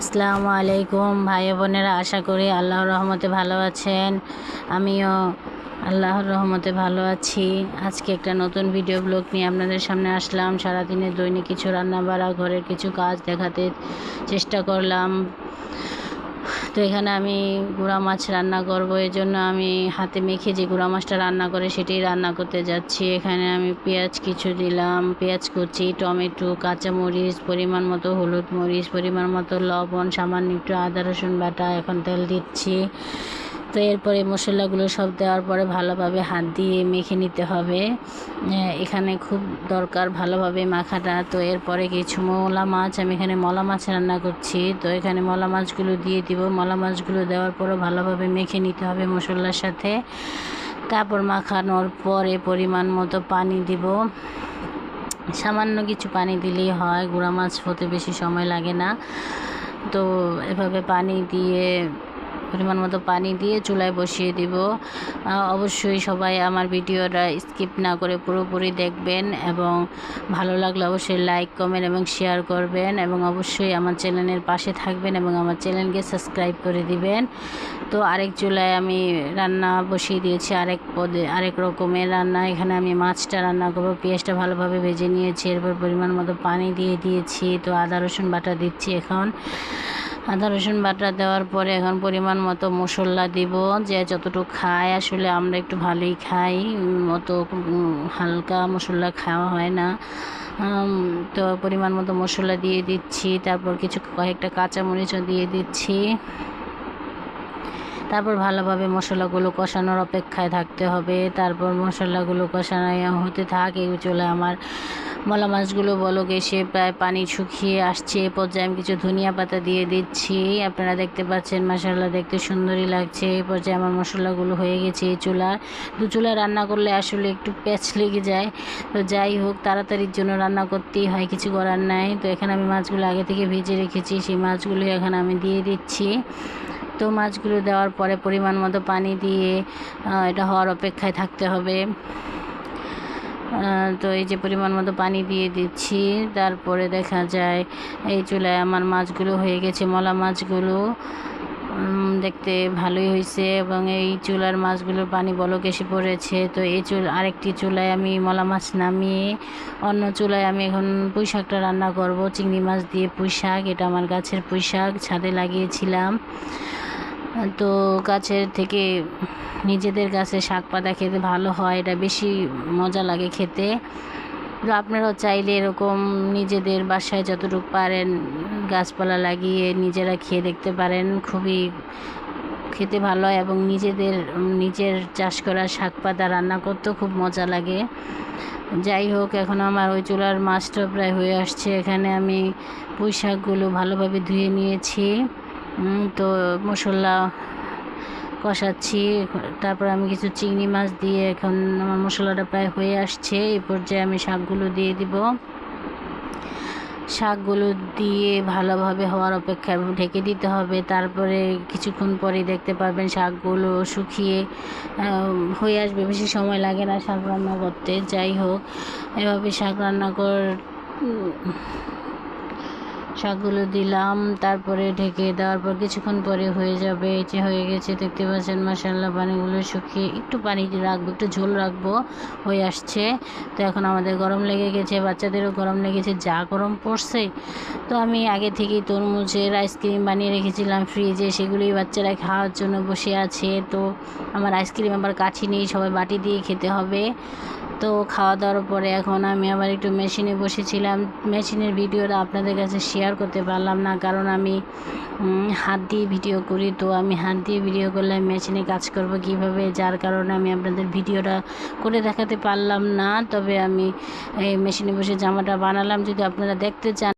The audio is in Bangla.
আসসালামু আলাইকুম ভাই বোনেরা, আশা করি আল্লাহর রহমতে ভালো আছেন। আমিও আল্লাহর রহমতে ভালো আছি। আজকে একটা নতুন ভিডিও ব্লগ নিয়ে আপনাদের সামনে আসলাম। সারাদিনের দৈনিক কিছু রান্না বাড়া ঘরের কিছু কাজ দেখাতে চেষ্টা করলাম। তো এখানে আমি গুঁড়া মাছ রান্না করব, এই জন্য আমি হাতে মেখে যে গুঁড়া মাছটা রান্না করে সেটাই রান্না করতে যাচ্ছি। এখানে আমি পেঁয়াজ কিছু দিলাম, পেঁয়াজ কুচি, টমেটো, কাঁচামরিচ, পরিমাণ মতো হলুদ মরিচ, পরিমাণ মতো লবণ, সামান্য একটু আদা রসুন বাটা, এখন তেল দিচ্ছি। তো এরপরে মশলাগুলো সব দেওয়ার পরে ভালোভাবে হাত দিয়ে মেখে নিতে হবে। এখানে খুব দরকার ভালোভাবে মাখাটা। তো এরপরে কিছু মলা মাছ, আমি এখানে মলা মাছ রান্না করছি। তো এখানে মলা মাছগুলো দিয়ে দিব। মলা মাছগুলো দেওয়ার পরও ভালোভাবে মেখে নিতে হবে মশলার সাথে। তারপর মাখানোর পরে পরিমাণ মতো পানি দিব। সামান্য কিছু পানি দিলেই হয়, গুঁড়া মাছ হতে বেশি সময় লাগে না। তো এভাবে পানি দিয়ে পরিমাণ মতো পানি দিয়ে চুলায় বসিয়ে দিব। অবশ্যই সবাই আমার ভিডিওটা স্কিপ না করে পুরোপুরি দেখবেন এবং ভালো লাগলে অবশ্যই লাইক, কমেন্ট এবং শেয়ার করবেন এবং অবশ্যই আমার চ্যানেলের পাশে থাকবেন এবং আমার চ্যানেলকে সাবস্ক্রাইব করে দিবেন। তো আরেক চুলায় আমি রান্না বসিয়ে দিয়েছি, আরেক পদে, আরেক রকমের রান্না। এখানে আমি মাছটা রান্না করব, পেঁয়াজটা ভালোভাবে ভেজে নিয়েছি, এরপর পরিমাণ মতো পানি দিয়ে দিয়েছি। তো আদা, রসুন বাটা দিচ্ছি এখন। আদা রসুন বাটা দেওয়ার পরে এখন পরিমাণ মতো মশলা দিব। যে যতটুকু খায় আসলে আমরা একটু ভালোই খাই। উম, অত হালকা মশলা খাওয়া হয় না। তো পরিমাণ মতো মশলা দিয়ে দিচ্ছি। তারপর কিছু কয়েকটা কাঁচামরিচও দিয়ে দিচ্ছি। তারপর ভালোভাবে মশলাগুলো কষানোর অপেক্ষায় থাকতে হবে। তারপর মশলাগুলো কষানো হতে থাক চলে আমার মলা মাছগুলো বলক এসে প্রায় পানি শুকিয়ে আসছে। এ পর্যায়ে আমি কিছু ধনিয়া পাতা দিয়ে দিচ্ছি। আপনারা দেখতে পাচ্ছেন মশলা দেখতে সুন্দরই লাগছে। এই পর্যায়ে আমার মশলাগুলো হয়ে গেছে এই চুলা। দু চুলা রান্না করলে আসলে একটু প্যাচ লেগে যায়। তো যাই হোক, তাড়াতাড়ির জন্য রান্না করতেই হয়, কিছু করার নাই। তো এখানে আমি মাছগুলো আগে থেকে ভেজে রেখেছি, সেই মাছগুলো এখন আমি দিয়ে দিচ্ছি। তো মাছগুলো দেওয়ার পরে পরিমাণ মতো পানি দিয়ে এটা হওয়ার অপেক্ষায় থাকতে হবে। তো এই যে পরিমাণ মতো পানি দিয়ে দিচ্ছি। তারপরে দেখা যায় এই চুলায় আমার মাছগুলো হয়ে গেছে, মলা মাছগুলো। দেখতে ভালোই হয়েছে এবং এই চুলার মাছগুলোর পানি বলক এসে পড়েছে। তো এই চুল, আরেকটি চুলায় আমি মলা মাছ নামিয়ে অন্য চুলায় আমি এখন পুঁই শাকটা রান্না করব। চিংড়ি মাছ দিয়ে পুঁই শাক, এটা আমার গাছের পুঁই শাক, ছাদে লাগিয়েছিলাম। তো গাছের থেকে নিজেদের গাছে শাক পাতা খেতে ভালো হয়, এটা বেশি মজা লাগে খেতে। তো আপনারাও চাইলে এরকম নিজেদের বাসায় যতটুকু পারেন গাছপালা লাগিয়ে নিজেরা খেয়ে দেখতে পারেন। খুবই খেতে ভালো হয় এবং নিজেদের, নিজের চাষ করা শাক পাতা রান্না করতেও খুব মজা লাগে। যাই হোক, এখন আমার ওই চুলার মাছটা প্রায় হয়ে আসছে। এখানে আমি পুঁই শাকগুলো ভালোভাবে ধুয়ে নিয়েছি। তো মশলা কষাচ্ছি, তারপর আমি কিছু চিংড়ি মাছ দিয়ে এখন আমার মশলাটা প্রায় হয়ে আসছে এই পর্যায়ে আমি শাকগুলো দিয়ে দিব। শাকগুলো দিয়ে ভালোভাবে হওয়ার অপেক্ষা ঢেকে দিতে হবে, তারপরে কিছুক্ষণ পরেই দেখতে পারবেন শাকগুলো শুকিয়ে হয়ে আসবে, বেশি সময় লাগে না শাক রান্না করতে, যাই হোক, এভাবে শাক রান্না কর শাকগুলো দিলাম, তারপরে ঢেকে দেওয়ার পর কিছুক্ষণ পরে হয়ে যাবে। যে হয়ে গেছে, দেখতে পাচ্ছেন মশাল্লা পানিগুলো শুকিয়ে একটু পানি রাখব, একটু ঝোল রাখব হয়ে আসছে। তো এখন আমাদের গরম লেগে গেছে, বাচ্চাদেরও গরম লেগেছে, যা গরম পড়ছে। তো আমি আগে থেকেই তরমুজের আইসক্রিম বানিয়ে রেখেছিলাম ফ্রিজে সেগুলোই বাচ্চারা খাওয়ার জন্য বসে আছে। তো আমার আইসক্রিম আবার কাছি নেই, সবাই বাটি দিয়ে খেতে হবে। তো খাওয়া দাওয়ার পরে এখন আমি আবার একটু মেশিনে বসেছিলাম। মেশিনের ভিডিওটা আপনাদের কাছে শেয়ার করতে পারলাম না, কারণ আমি হাত দিয়ে ভিডিও করি, তো আমি হাত দিয়ে ভিডিও করলে মেশিনে কাজ করব কীভাবে? যার কারণে আমি আপনাদের ভিডিওটা করে দেখাতে পারলাম না, তবে আমি এই মেশিনে বসে জামাটা বানালাম। যদি আপনারা দেখতে চান